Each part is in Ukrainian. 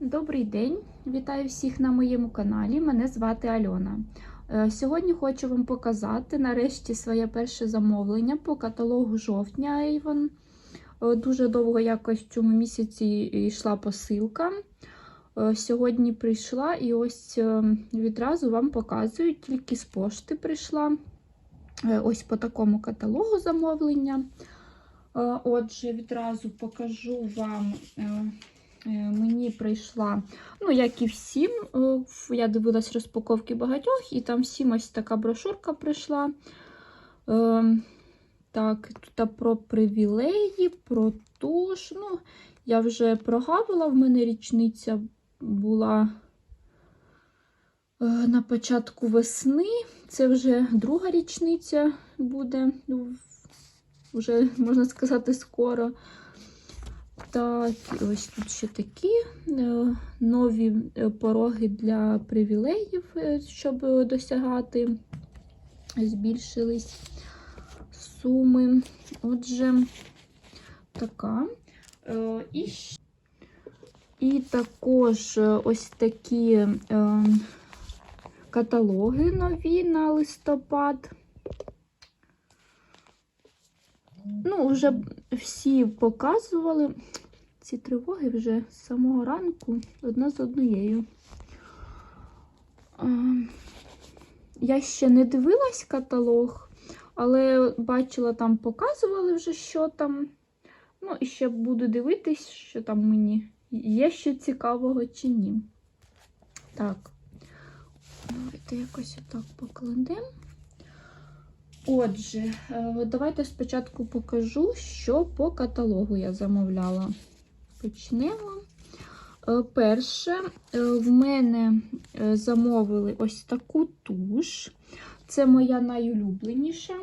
Добрий день! Вітаю всіх на моєму каналі. Мене звати Альона. Е, Сьогодні хочу вам показати нарешті своє перше замовлення по каталогу жовтня Avon. Е, Дуже довго якось в цьому місяці йшла посилка. Е, Сьогодні прийшла і ось відразу вам показую, тільки з пошти прийшла. Ось по такому каталогу замовлення. Отже, відразу покажу вам. Е, Мені прийшла, ну, як і всім, е, я дивилась розпаковки багатьох, і там всім ось така брошурка прийшла. Е, Так, тут про привілеї, про туш. Ну, я вже прогавила, в мене річниця була е, на початку весни. Це вже друга річниця буде, ну, вже, можна сказати, скоро. Так, ось тут ще такі е, нові е, пороги для привілеїв, е, щоб досягати, збільшились суми. Отже, така. І, і також ось такі каталоги нові на листопад. Ну, вже всі показували ці тривоги вже з самого ранку одна з однією. Я ще не дивилась каталог, але бачила, там показували вже, що там. Ну, і ще буду дивитись, що там мені є ще цікавого чи ні. Так, давайте якось отак покладемо. Отже, е, давайте спочатку покажу, що по каталогу я замовляла. Почнемо. Е, Перше, е, в мене замовили ось таку туш. Це моя найулюбленіша.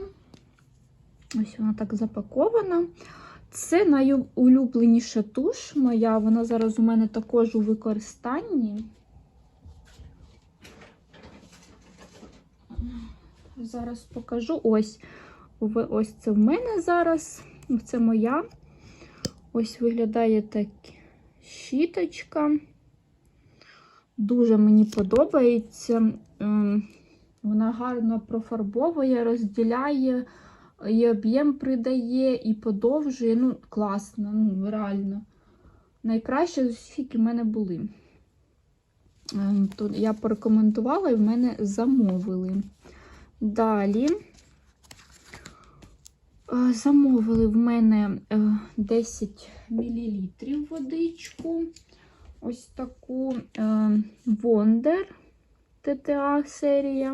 Ось вона так запакована. Це найулюбленіша туш моя. Вона зараз у мене також у використанні. Зараз покажу. Ось ось це в мене зараз. Це моя. Ось виглядає так щіточка. Дуже мені подобається. Ем, Вона гарно профарбовує, розділяє, і об'єм придає, і подовжує. Ну, класно, ну, реально. Найкраще з усіх, які в мене були. Ем, Тут я порекомендувала і в мене замовили. Далі е, замовили в мене е, 10 мл водичку. Ось таку е, Wonder ТТА серія.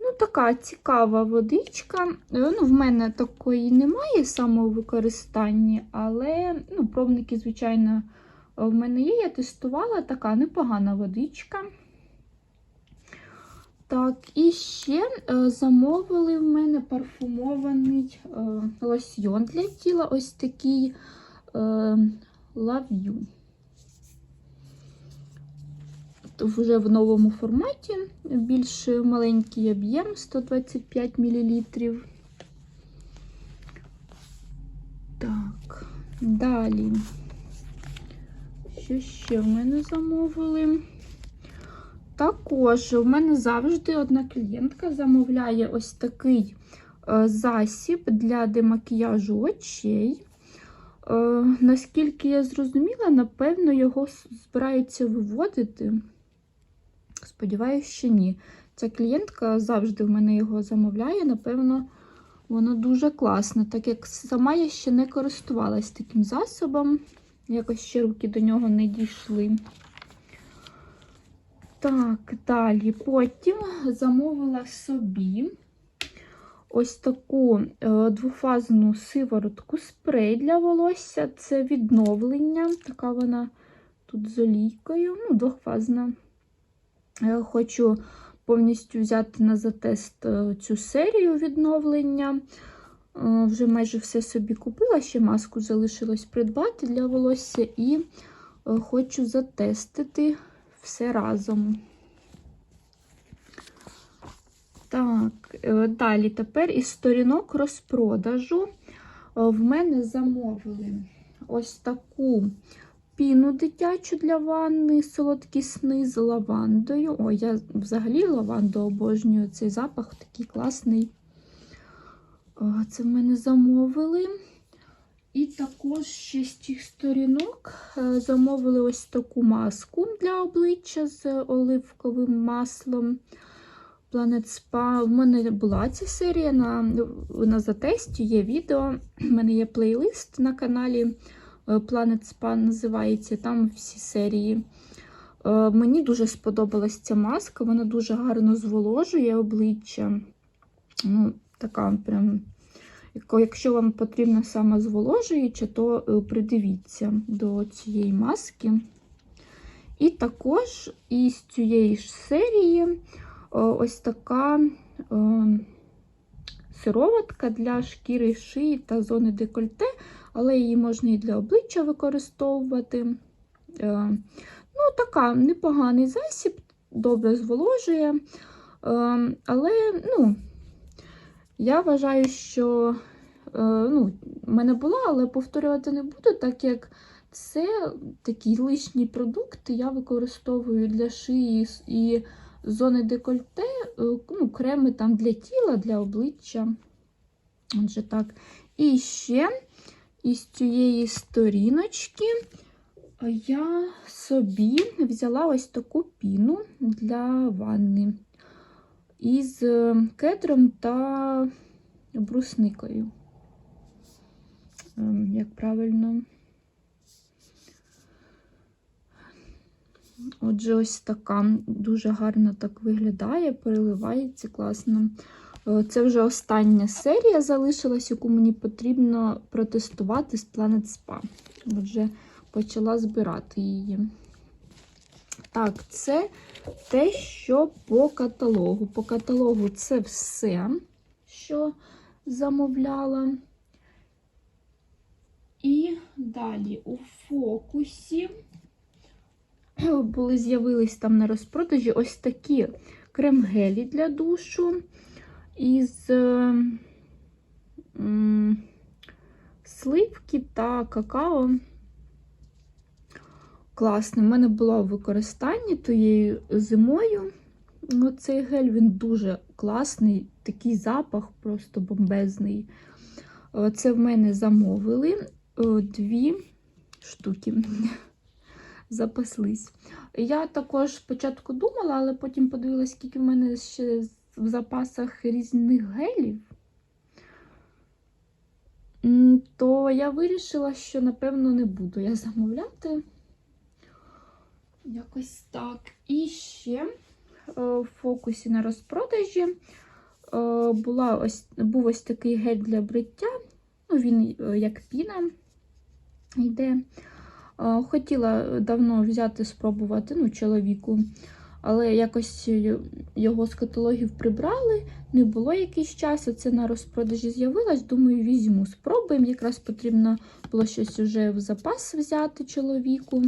Ну, така цікава водичка. Е, Ну, в мене такої немає саме використанні, але ну, пробники, звичайно, в мене є. Я тестувала така непогана водичка. Так, і ще е, замовили в мене парфумований е, лосьйон для тіла. Ось такий е, Love You. Вже в новому форматі, більш маленький об'єм 125 мл. Так, далі. Що ще в мене замовили? Також у мене завжди одна клієнтка замовляє ось такий е, засіб для демакіяжу очей. Е, наскільки я зрозуміла, напевно, його збираються виводити. Сподіваюсь, що ні. Ця клієнтка завжди в мене його замовляє. Напевно, воно дуже класне, так як сама я ще не користувалась таким засобом. Якось ще руки до нього не дійшли. Так, далі. Потім замовила собі ось таку е, двофазну сиворотку спрей для волосся. Це відновлення. Така вона тут з олійкою, ну, двохфазна. Е, хочу повністю взяти на затест е, цю серію відновлення. Вже майже все собі купила, ще маску залишилось придбати для волосся, і хочу затестити все разом. Так, е, далі тепер із сторінок розпродажу е, в мене замовили ось таку піну дитячу для ванни, солодкі сни з лавандою. Ой, я взагалі лаванду обожнюю. Цей запах такий класний. О, Це в мене замовили. І також ще з цих сторінок е, замовили ось таку маску для обличчя з оливковим маслом. Planet Spa. В мене була ця серія на, на затесті, є відео. У мене є плейлист на каналі е, Planet Spa називається. Там всі серії. Е, Мені дуже сподобалась ця маска, вона дуже гарно зволожує обличчя. Ну, така прям. Якщо вам потрібно саме зволожуюче, то е, придивіться до цієї маски. І також із цієї ж серії е, ось така е, сироватка для шкіри шиї та зони декольте, але її можна і для обличчя використовувати. Ну, така непоганий засіб, добре зволожує. Але, ну, я вважаю, що е, ну, мене була, але повторювати не буду, так як це такий лишній продукт, я використовую для шиї і зони декольте, е, ну, креми там для тіла, для обличчя. Отже, так. І ще із цієї сторіночки я собі взяла ось таку піну для ванни із е, кедром та брусникою. Ем, Як правильно. Отже, ось така дуже гарно так виглядає, переливається класно. Е, Це вже остання серія залишилась, яку мені потрібно протестувати з Planet Spa. Отже, почала збирати її. Так, це те, що по каталогу. По каталогу це все, що замовляла. І далі у фокусі були з'явились там на розпродажі ось такі крем-гелі для душу із сливки та какао. Класний. У мене було в використанні тією зимою. Цей гель він дуже класний, такий запах просто бомбезний. Е, Це в мене замовили е, дві штуки. Запаслись. Я також спочатку думала, але потім подивилася, скільки в мене ще в запасах різних гелів. То я вирішила, що, напевно, не буду я замовляти. Якось так. І ще е, в фокусі на розпродажі е, була ось, був ось такий гель для бриття. Ну, він е, як піна йде. Е, Хотіла давно взяти, спробувати ну, чоловіку, але якось його з каталогів прибрали, не було якийсь час, а це на розпродажі з'явилось. Думаю, візьму, спробуємо. Якраз потрібно було щось уже в запас взяти чоловіку.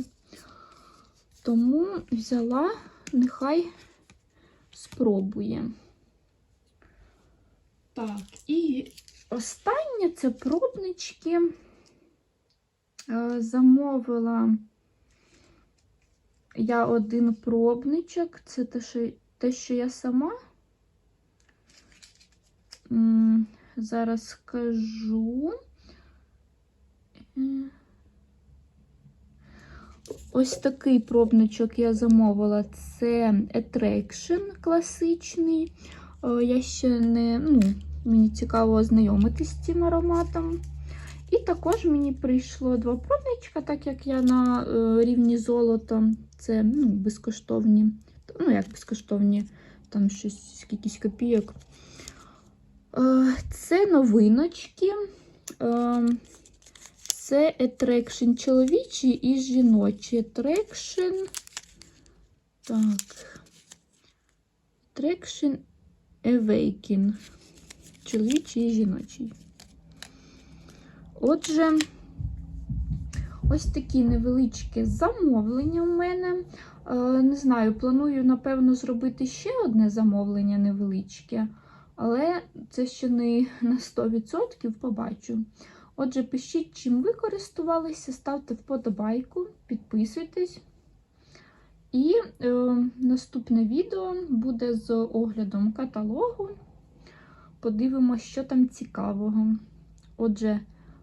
Тому взяла, нехай спробує. Так, і останнє це пробнички. Е, Замовила я один пробничок. Це те, що, те, що я сама. Зараз скажу. Ось такий пробничок я замовила. Це Attraction класичний. Е, Я ще не, ну, мені цікаво ознайомитись з цим ароматом. І також мені прийшло два пробничка, так як я на е, рівні золота. Це ну, безкоштовні. Ну, як безкоштовні, там щось якісь копійок. Е, Це новиночки. Це Attraction чоловічий і жіночий Attraction. Так. Attraction Awaken. Чоловічий і жіночий. Отже, ось такі невеличкі замовлення в мене. Е, Не знаю, планую, напевно, зробити ще одне замовлення невеличке, але це ще не на 100% побачу. Отже, пишіть, чим ви користувалися, ставте вподобайку, підписуйтесь. І е, наступне відео буде з оглядом каталогу. Подивимося, що там цікавого. Отже,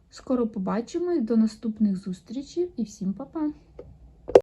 скоро побачимось, до наступних зустрічей і всім па-па!